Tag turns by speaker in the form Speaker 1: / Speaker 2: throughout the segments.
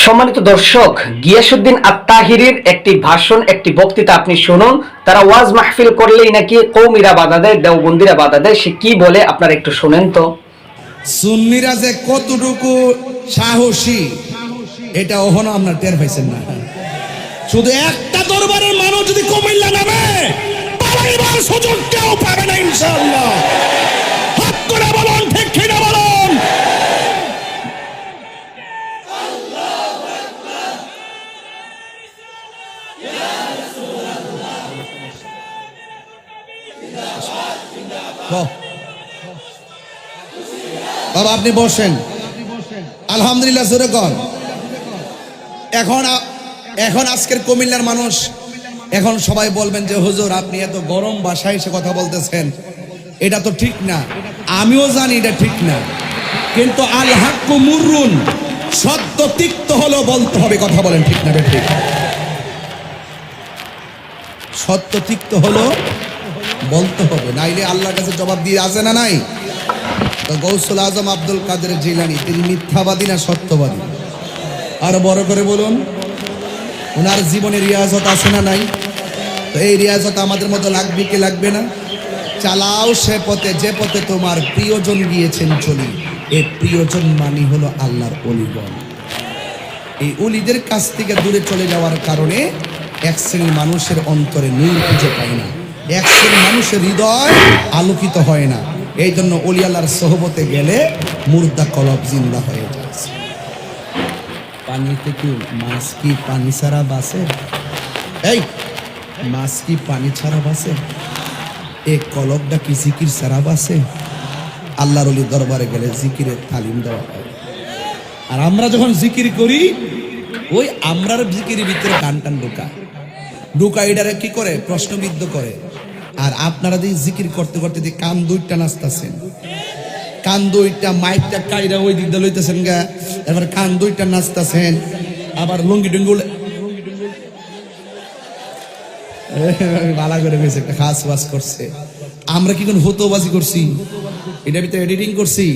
Speaker 1: সম্মানিত দর্শক গিয়াসুদ্দিন আত্মাহিরির একটি ভাষণ, একটি বক্তৃতা আপনি শুনুন। তারা ওয়াজ মাহফিল করলেই নাকি কৌমিরা বাধা দেয়, দেওবন্দিরা বাধা দেয়, সে কি বলে আপনারা একটু শুনেন তো।
Speaker 2: সুন্নিরা যে কতটুকু সাহসী, এটা ওহনো আপনার টের পাইছেন না। শুধু একটা দরবারের মানুষ যদি কুমিল্লা নামে সুযোগ কেউ পাবে না ইনশাআল্লাহ। বাবা, আপনি বসেন। আলহামদুলিল্লাহ, জোরে কর এখন এখন আজকের কুমিল্লার মানুষ, এখন সবাই বলবেন যে, হুজুর, আপনি এত গরম ভাষায় এসে কথা বলতেছেন। এটা তো ঠিক না। আমিও জানি এটা ঠিক না। কিন্তু আল হাক্কু মুররুন সত্য তিক্ত হলো বলতে হবে। কথা বলেন ঠিক না, ঠিক। সত্য তিক্ত হলো বলতে হবে। নাইলে আল্লাহর কাছে জবাব দিয়ে আসে না নাই? তো গৌসুল আজম আব্দুল কাদের জিলানি, তিনি মিথ্যাবাদী না সত্যবাদী? আর বড় করে বলুন ওনার জীবনে রিয়াজত আছে না নাই? তো এই রিয়াজত আমাদের মতো লাগবে কি লাগবে না? চালাও সে পথে, যে পথে তোমার প্রিয়জন গিয়েছেন চলি। এই প্রিয়জন মানি হলো আল্লাহর অলিগণ এই অলিদের কাছ থেকে দূরে চলে যাওয়ার কারণে এক শ্রেণির মানুষের অন্তরে নূর খুঁজে পায় না। এক শ্রেণির মানুষের হৃদয় আলোকিত হয় না। এই জন্য অলি আল্লাহর সহবতে গেলে মুর্দা কলব জিন্দা হয়ে যাচ্ছে পানিতে কি মাছ কি পানি ছাড়া বাসে? এই, মাছ কি পানি ছাড়া বাসে? এ কলবটা কি জিকির ছাড়া বাসে? আল্লাহর অলি দরবারে গেলে জিকিরের তালিম দেওয়া হয়। আর আমরা যখন জিকির করি, ওই আমরার জিকির ভিতরে টান টান ঢোকা এটারে কি করে? প্রশ্নবিদ্ধ করে। আর আপনারা দিয়ে জিকির করতে করতে দিয়ে কান দুইটা নাচতেছেন, কান দুইটা মাইকটা কাইরা ওই দিক দিয়ে লইতেছেন গা, এবার কান দুইটা নাচতেছেন, আবার লুঙ্গি ডুঙ্গুল করে গেছে একটা খাস বাস করছে। আমরা কি কোন হতোবাজি করছি? এটা ভিতরে এডিটিং করছি?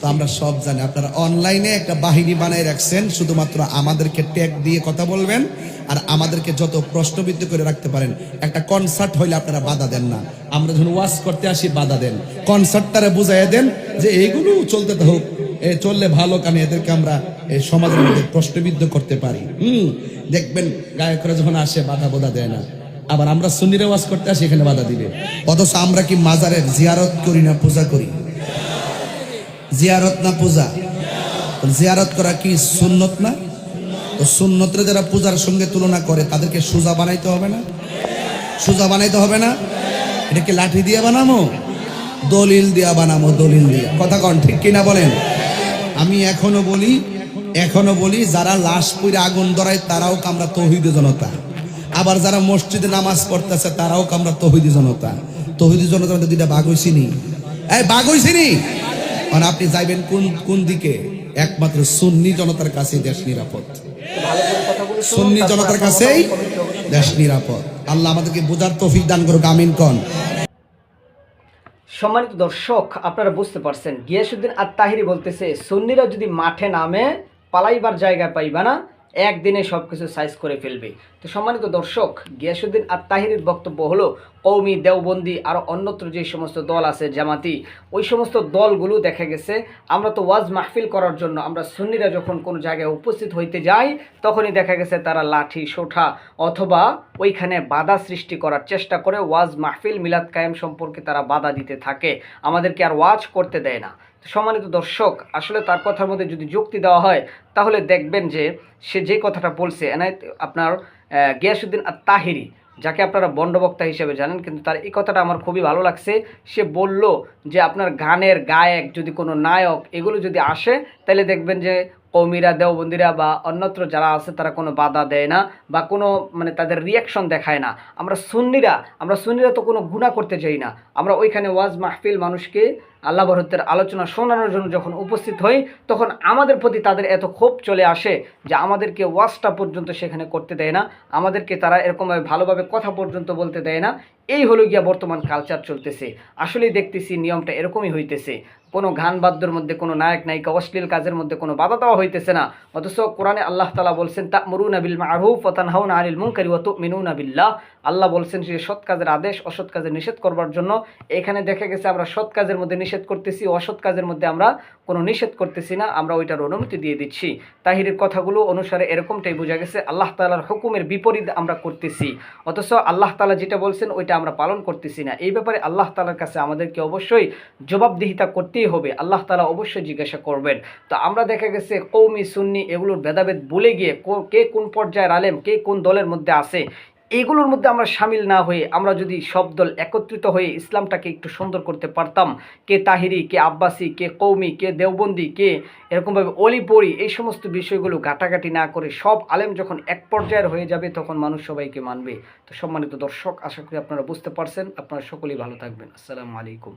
Speaker 2: তো আমরা সব জানি। আপনারা অনলাইনে একটা বাহিনী বানাই রাখছেন, শুধুমাত্র আমাদেরকে ট্যাগ দিয়ে কথা বলবেন আর আমাদেরকে যত প্রশ্নবিদ্ধ করে রাখতে পারেন। একটা কনসার্ট হইলে আপনারা বাধা দেন না। আমরা যখন ওয়াজ করতে আসি, বাধা দেন। কনসার্টটারে বুঝাইয়া দেন যে এইগুলো চলতে হোক এ চললে ভালো কারণ এদেরকে আমরা সমাজের মধ্যে প্রশ্নবিদ্ধ করতে পারি। হুম, দেখবেন গায়করা যখন আসে, বাধা বোধা দেয় না। আবার আমরা সুন্নিরে ওয়াজ করতে আসি, এখানে বাধা দিবে। অথচ আমরা কি মাজারের জিয়ারত করি না, পূজা করি? জিয়ারত না পূজা? জিয়ারত করা কি সুন্নত না? তো সুন্নতরে যারা পূজার সঙ্গে তুলনা করে, তাদেরকে সুজা বানাইতে হবে না? সুজা বানাইতে হবে না? এটাকে লাঠি দিয়ে বানামো? দলিল দিয়া বানামো, দলিল দিয়া। কথা কন, ঠিক কিনা বলেন? আমি এখনও বলি এখনও বলি, যারা লাশ পুরে আগুন ধরায়, তারাও কামরা তহিদ জনতা। আবার যারা মসজিদে নামাজ পড়তেছে, তারাও কামরা তহিদি জনতা। তহিদি মধ্যে দুইটা বাঘ হইছিনি এই বাঘ হইছিনি মানে আপনি যাইবেন কোন কোন দিকে? একমাত্র সুন্নি জনতার কাছে দেশ নিরাপদ। সুন্নি জনতার কাছেই দেশ নিরাপদ। আল্লাহ আমাদেরকে বোঝার তৌফিক দান করুক, আমিন কন।
Speaker 1: সম্মানিত দর্শক, আপনারা বুঝতে পারছেন গিয়াসুদ্দিন আত্মাহিরি বলতেছে, সুন্নিরা যদি মাঠে নামে, পালাইবার জায়গা পাইবা না একদিনে সব কিছু সাইজ করে ফেলবে। তো সম্মানিত দর্শক গিয়াসুদ্দিন আত্মাহিরির বক্তব্য হলো কৌমি দেওবন্দি, আর অন্যত্র যে সমস্ত দল আছে, জামাতি, ওই সমস্ত দলগুলো দেখা গেছে, আমরা তো ওয়াজ মাহফিল করার জন্য আমরা সুন্নিরা যখন কোনো জায়গায় উপস্থিত হইতে যাই, তখনই দেখা গেছে তারা লাঠি, সোঠা অথবা ওইখানে বাধা সৃষ্টি করার চেষ্টা করে, ওয়াজ মাহফিল মিলাদ কায়েম সম্পর্কে তারা বাধা দিতে থাকে। আমাদেরকে আর ওয়াজ করতে দেয় না। সম্মানিত দর্শক, আসলে তার কথার মধ্যে যদি যুক্তি দেওয়া হয়, তাহলে দেখবেন যে সে যে কথাটা বলছে, এনায়ত আপনার গিয়াসুদ্দিন আর তাহিরি যাকে আপনারা বন্ডবক্তা হিসেবে জানেন, কিন্তু তার এই কথাটা আমার খুবই ভালো লাগছে। সে বলল যে আপনার গানের গায়ক যদি কোনো নায়ক এগুলো যদি আসে, তাহলে দেখবেন যে কৌমিরা, দেওবন্দিরা বা অন্যত্র যারা আছে, তারা কোনো বাধা দেয় না বা কোনো মানে তাদের রিয়াকশন দেখায় না। আমরা সুন্নিরা আমরা সুন্নিরা তো কোনো গুণা করতে চাই না। আমরা ওইখানে ওয়াজ মাহফিল মানুষকে আল্লাহ ভরতের আলোচনা শোনানোর জন্য যখন উপস্থিত হই, তখন আমাদের প্রতি তাদের এত ক্ষোভ চলে আসে যে আমাদেরকে ওয়াজটা পর্যন্ত সেখানে করতে দেয় না, আমাদেরকে তারা এরকমভাবে ভালোভাবে কথা পর্যন্ত বলতে দেয় না। এই হলো গিয়া বর্তমান কালচার চলতেছে। আসলেই দেখতেছি নিয়মটা এরকমই হইতেছে। কোনো গান বাদ্যর মধ্যে কোনো নায়ক, নায়িকা, অশ্লীল কাজের মধ্যে কোনো বাধা দেওয়া হইতেছে না। অথচ কোরআনে আল্লাহ তালা বলছেন তা মরুন আবিল মারুফ ওতানহাউন আনিল মুনকারি ওয়া তুমিনুনা বিল্লাহ। আল্লাহ বলছেন যে, সৎ কাজের আদেশ, অসৎ কাজের নিষেধ করবার জন্য এখানে দেখা গেছে আমরা সৎ কাজের মধ্যে নিষেধ করতেছি, অসৎ কাজের মধ্যে আমরা কোনো নিষেধ করতেছি না, আমরা ওইটার অনুমতি দিয়ে দিচ্ছি। তাহিরের কথাগুলো অনুসারে এরকমটাই বোঝা গেছে, আল্লাহ তালার হুকুমের বিপরীত আমরা করতেছি। অথচ আল্লাহ তালা যেটা বলছেন, ওইটা আমরা পালন করতেছি না। এই ব্যাপারে আল্লাহ তালার কাছে আমাদেরকে অবশ্যই জবাবদিহিতা করতেই হবে। আল্লাহ তালা অবশ্যই জিজ্ঞাসা করবেন। তো আমরা দেখা গেছে কৌমি সুন্নি এগুলোর ভেদাভেদ ভুলে গিয়ে কে কোন পর্যায়ের আলেম, কে কোন দলের মধ্যে আছে? এগুলোর মধ্যে আমরা সামিল না হয়ে আমরা যদি সব দল একত্রিত হয়ে ইসলামটাকে একটু সুন্দর করতে পারতাম, কে তাহিরি, কে আব্বাসি, কে কৌমি কে দেওবন্দি, কে এরকমভাবে অলিপরি, এই সমস্ত বিষয়গুলো ঘাটাঘাটি না করে সব আলেম যখন এক পর্যায়ের হয়ে যাবে তখন মানুষ সবাইকে মানবে। তো সম্মানিত দর্শক, আশা করি আপনারা বুঝতে পারছেন। আপনারা সকলেই ভালো থাকবেন। আসসালামু আলাইকুম।